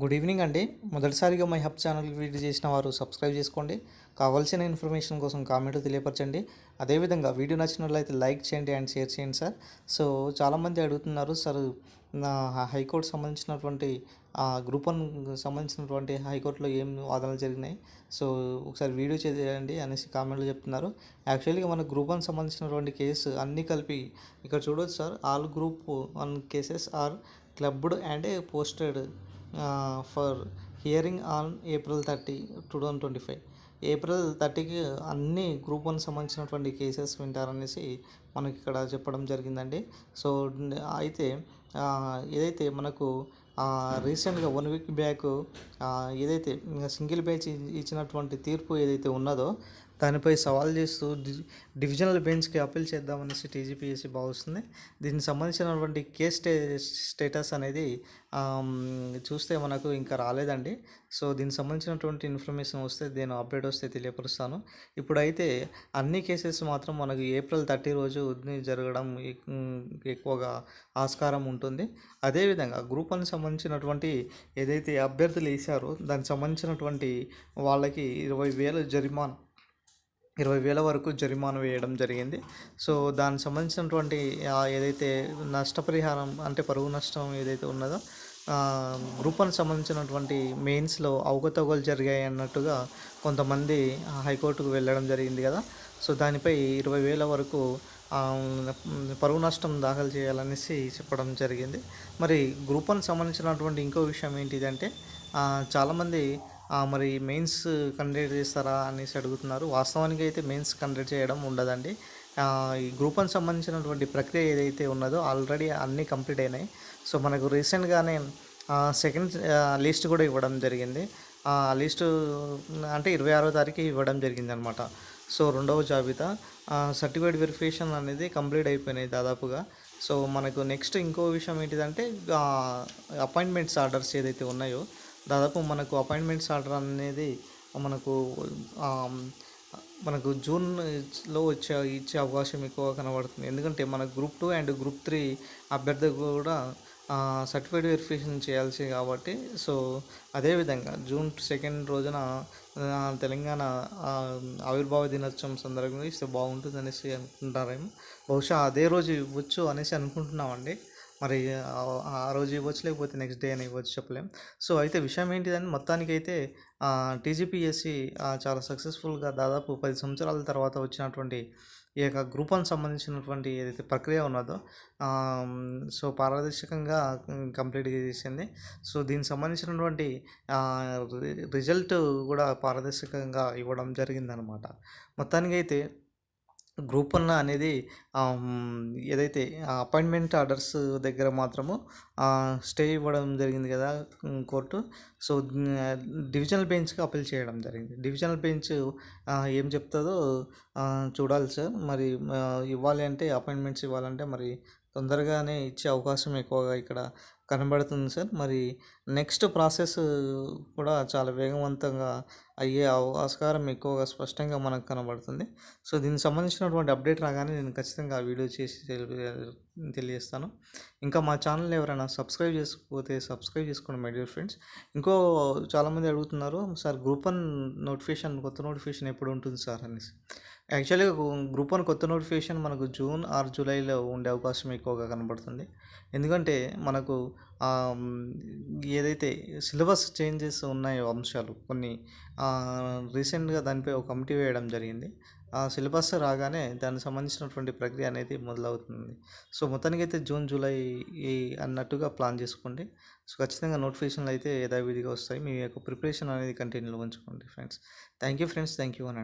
Good evening అండి. మొదటిసారిగా my hub channel video చేసిన వారు సబ్స్క్రైబ్ చేసుకోండి. కావాల్సిన ఇన్ఫర్మేషన్ కోసం కామెంట్ తెలియపరచండి. అదేవిధంగా వీడియో నచ్చినట్లయితే లైక్ చేయండి అండ్ షేర్ చేయండి సార్. సో చాలామంది అడుగుతున్నారు సార్ నా హైకోర్టు సంబంధించినటువంటి గ్రూప్ వన్ సంబంధించినటువంటి హైకోర్టులో ఏం వాదనలు జరిగినాయి? సో ఒకసారి వీడియో చేయండి అనేసి కామెంట్లు చెప్తున్నారు. యాక్చువల్గా మన గ్రూప్ వన్ సంబంధించినటువంటి కేసు అన్నీ కలిపి ఇక్కడ చూడవచ్చు sir. All group one cases are clubbed and posted. For hearing on April thirty two thousand twenty five. April థర్టీకి అన్ని గ్రూప్ వన్ సంబంధించినటువంటి కేసెస్ వింటారనేసి మనకి ఇక్కడ చెప్పడం జరిగిందండి. సో అయితే ఏదైతే మనకు రీసెంట్గా వన్ వీక్ బ్యాక్ ఏదైతే సింగిల్ బెంచ్ ఇచ్చినటువంటి తీర్పు ఏదైతే ఉన్నదో దానిపై సవాల్ చేస్తూ డివిజనల్ బెంచ్కి అప్పీల్ చేద్దామనేసి టీజీపీఎస్సీ భావిస్తుంది. దీనికి సంబంధించినటువంటి కేస్ స్టే స్టేటస్ అనేది చూస్తే మనకు ఇంకా రాలేదండి. సో దీనికి సంబంధించినటువంటి ఇన్ఫర్మేషన్ వస్తే నేను అప్డేట్ వస్తే తెలియపరుస్తాను. ఇప్పుడైతే అన్ని కేసెస్ మాత్రం మనకు ఏప్రిల్ థర్టీ రోజు జరగడం ఎక్కువగా ఆస్కారం ఉంటుంది. అదేవిధంగా గ్రూప్ వన్ సంబంధించినటువంటి ఏదైతే అభ్యర్థులు వేశారో దానికి సంబంధించినటువంటి వాళ్ళకి ఇరవై వేల జరిమానా ఇరవై వేల వరకు జరిమానా వేయడం జరిగింది. సో దానికి సంబంధించినటువంటి ఏదైతే నష్టపరిహారం అంటే పరువు నష్టం ఏదైతే ఉన్నదో గ్రూపానికి సంబంధించినటువంటి మెయిన్స్లో అవకతవకలు జరిగాయి అన్నట్టుగా కొంతమంది హైకోర్టుకు వెళ్ళడం జరిగింది కదా. సో దానిపై ఇరవై వేల వరకు పరువు నష్టం దాఖలు చేయాలనేసి చెప్పడం జరిగింది. మరి గ్రూపానికి సంబంధించినటువంటి ఇంకో విషయం ఏంటిదంటే చాలామంది మరి మెయిన్స్ కండక్ట్ చేస్తారా అనేసి అడుగుతున్నారు. వాస్తవానికి అయితే మెయిన్స్ కండక్ట్ చేయడం ఉండదండి. ఈ గ్రూప్ వన్ సంబంధించినటువంటి ప్రక్రియ ఏదైతే ఉన్నదో ఆల్రెడీ అన్నీ కంప్లీట్ అయినాయి. సో మనకు రీసెంట్గానే సెకండ్ లిస్ట్ కూడా ఇవ్వడం జరిగింది. ఆ లిస్టు అంటే ఇరవై ఆరో తారీఖు ఇవ్వడం జరిగింది అనమాట సో రెండవ జాబితా సర్టిఫికేట్ వెరిఫికేషన్ అనేది కంప్లీట్ అయిపోయినాయి దాదాపుగా. సో మనకు నెక్స్ట్ ఇంకో విషయం ఏంటిదంటే అపాయింట్మెంట్స్ ఆర్డర్స్ ఏదైతే ఉన్నాయో దాదాపు మనకు అపాయింట్మెంట్స్ ఆర్డర్ అనేది మనకు మనకు జూన్లో వచ్చే ఇచ్చే అవకాశం ఎక్కువ కనబడుతుంది. ఎందుకంటే మన group two and group three అభ్యర్థి కూడా సర్టిఫైడ్ వెరిఫికేషన్ చేయాల్సి కాబట్టి సో అదేవిధంగా జూన్ సెకండ్ రోజున తెలంగాణ ఆవిర్భావ దినోత్సవం సందర్భంగా ఇస్తే బాగుంటుంది అనేసి అనుకుంటారేమో బహుశా అదే రోజు ఇవ్వచ్చు అనేసి అనుకుంటున్నామండి. మరి ఆ- రోజు ఇవ్వచ్చు లేకపోతే నెక్స్ట్ డే అని ఇవ్వచ్చు చెప్పలేం. సో అయితే విషయం ఏంటిదని మొత్తానికైతే టీజీపీఎస్సి చాలా సక్సెస్ఫుల్గా దాదాపు పది సంవత్సరాల తర్వాత వచ్చినటువంటి ఈ యొక్క గ్రూపానికి సంబంధించినటువంటి ఏదైతే ప్రక్రియ ఉన్నదో సో పారదర్శకంగా కంప్లీట్ చేసింది. సో దీనికి సంబంధించినటువంటి రిజల్ట్ కూడా పారదర్శకంగా ఇవ్వడం జరిగిందనమాట. మొత్తానికైతే గ్రూప్ వన్ అనేది ఏదైతే అపాయింట్మెంట్ ఆర్డర్స్ దగ్గర మాత్రము స్టే ఇవ్వడం జరిగింది కదా కోర్టు. సో డివిజనల్ బెంచ్కి అప్పీల్ చేయడం జరిగింది. డివిజనల్ బెంచ్ ఏం చెప్తుందో చూడాలి సార్. మరి ఇవ్వాలి అంటే అపాయింట్మెంట్స్ ఇవ్వాలంటే మరి తొందరగానే ఇచ్చే అవకాశం ఎక్కువగా ఇక్కడ కనబడుతుంది సార్. మరి నెక్స్ట్ ప్రాసెస్ కూడా చాలా వేగవంతంగా అయ్యే ఆస్కారం ఎక్కువగా స్పష్టంగా మనకు కనబడుతుంది. సో దీనికి సంబంధించినటువంటి అప్డేట్ రాగానే నేను ఖచ్చితంగా ఆ వీడియో చేసి తెలి- తెలియజేస్తాను. ఇంకా మా ఛానల్ ఎవరైనా సబ్స్క్రైబ్ చేసుకపోతే సబ్స్క్రైబ్ చేసుకోండి మై డియర్ ఫ్రెండ్స్. ఇంకో చాలామంది అడుగుతున్నారు సార్ గ్రూప్ వన్ నోటిఫికేషన్ కొత్త నోటిఫికేషన్ ఎప్పుడు ఉంటుంది సార్? అనేసి. యాక్చువల్గా గ్రూప్ వన్ కొత్త నోటిఫికేషన్ మనకు జూన్ ఆర్ జూలైలో ఉండే అవకాశం ఎక్కువగా కనబడుతుంది. ఎందుకంటే మనకు ఏదైతే సిలబస్ చేంజెస్ ఉన్నాయో అంశాలు కొన్ని రీసెంట్గా దానిపై ఒక కమిటీ వేయడం జరిగింది. ఆ సిలబస్ రాగానే దానికి సంబంధించినటువంటి ప్రక్రియ అనేది మొదలవుతుంది. సో మొత్తానికైతే జూన్ జూలై అన్నట్టుగా ప్లాన్ చేసుకోండి. సో ఖచ్చితంగా నోటిఫికేషన్లు అయితే యథావిధిగా వస్తాయి. మీ యొక్క ప్రిపరేషన్ అనేది కంటిన్యూలో ఉంచుకోండి friends. Thank you friends thank you అని